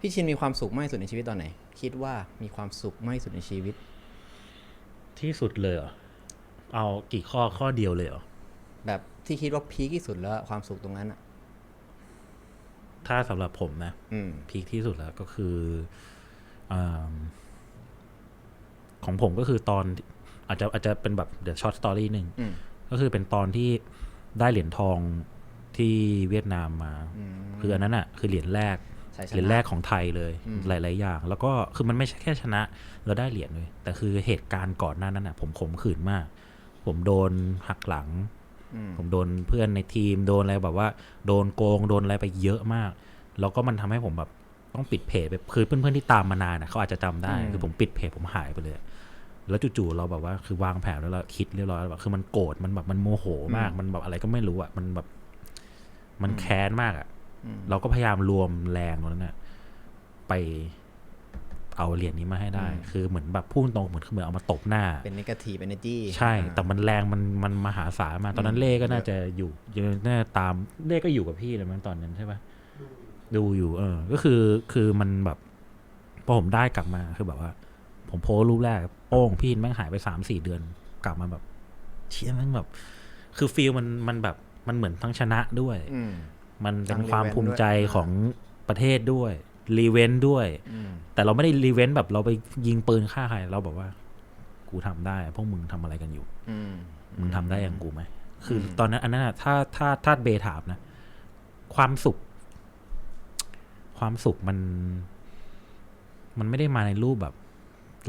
พี่ชินมีความสุขมากที่สุดในชีวิตตอนไหน คิดว่ามีความสุขมากที่สุดในชีวิต ที่สุดเลยเหรอ เอากี่ข้อข้อเดียวเลยเหรอ แบบที่คิดว่าพีคที่สุดแล้วความสุขตรงนั้นอะถ้าสำหรับผมนะ อืม พีคที่สุดแล้วก็คืออาของผมก็คือตอนอาจจะอาจจะเป็นแบบเดี๋ยวช็อตสตอรี่หนึ่ง อืม ก็คือเป็นตอนที่ได้เหรียญทองที่เวียดนามมาอืมคืออันนั้นอะ คือเหรียญแรกใช่ช เหรียญนะแรกของไทยเลยอืมหลาย ๆ อย่าง แล้วก็คือมันไม่ใช่แค่ชนะเราได้เหรียญเลย แต่คือเหตุการณ์ก่อนหน้านั้นอะ ผมขมขื่นมาก ผมโดนหักหลังอืมผมโดนเพื่อนในทีมโดนอะไรแบบว่า โดนโกงโดนอะไรไปเยอะมาก แล้วก็มันทำให้ผมแบบต้องปิดเพจไปคือเพื่อน ๆ ที่ตามมานานนะเขาอาจจะจำได้ คือผมปิดเพจผมหายไปเลยแล้วจู่ๆเราแบบว่าคือวางแผนแล้วเราคิดเรียบร้อยแล้วแบบคือมันโกรธมันแบบมันโมโหมาก มันแบบอะไรก็ไม่รู้อะมันแบบ มันแค้นมากอะอืม เราก็พยายามรวมแรงตรงนั้นน่ะไปเอาเหรียญนี้มาให้ได้ คือเหมือนแบบพูดตรงเหมือนคือเหมือนเอามาตบหน้า เป็น negative energy ใช่ แต่มันแรงมันมันมหาศาลมากตอนนั้นเล่ก็น่าจะอยู่ยังน่าจะตามเล่ก็อยู่กับพี่เลยมั้งตอนนั้นใช่ปะดูอยู่เออ ก็คือคือมันแบบพอผมได้กลับมาคือแบบว่า ผมโพสต์รูปแรกโป้งพี่แม่งหายไปสามสี่เดือน กลับมาแบบเชี่ยแม่งแบบ คือฟีลมันมันแบบมันเหมือนทั้งชนะด้วยอื มมันเป็นทั้งความรีเวนต์ภูมิใจด้วยของประเทศด้วยรีเวนต์ด้วยอืมแต่เราไม่ได้รีเวนต์แบบเราไปยิงปืนฆ่าใครเราแบบว่า กูทำได้ พวกมึงทำอะไรกันอยู่อืมมึงทำได้อย่างกูไหมคืออตอนนั้นอันนั้นอะถ้าถ้าถ้าเบถามนะความสุข ความสุขมัน มันไม่ได้มาในรูปแบบ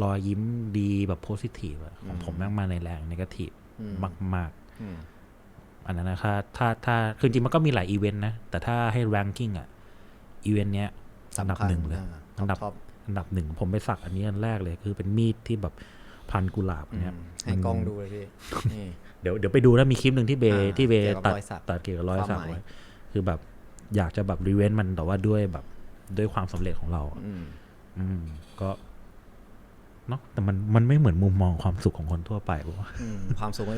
รอยยิ้มดีแบบโพสิทีฟอะของผมแม่งมาในแรงนกาทีฟอืมมากมากอืมๆ อันนั้นนะถ้าถ้าถ้าคือจริงมันก็มีหลายอีเวนต์นะ แต่ถ้าให้ ranking อะอีเวนต์เนี้ยอันดับสำคัญหนึ่งเลยอ่าอันดับท็อปอันดับหนึ่งผมไปสักอันนี้อันแรกเลย คือเป็นมีดที่แบบพันกุหลาบอืเนี่ยมให้กล้องดูเลยพี่นี่เดี๋ยวเดี๋ยวไปดูนะมีคลิปหนึ่งที่เบอ่าที่เบเกี่ยวกับตัดรอยสักตัดเกี่ยวกับรอยสักความหมายไว้คือแบบอยากจะแบบรีเวนต์มันแต่ว่าด้วยแบบด้วยความสำเร็จของเราอะอืมอืมก็เนาะแต่มันมันไม่เหมือนมุมมองความสุขของคนทั่วไปปะวะอืมความสุข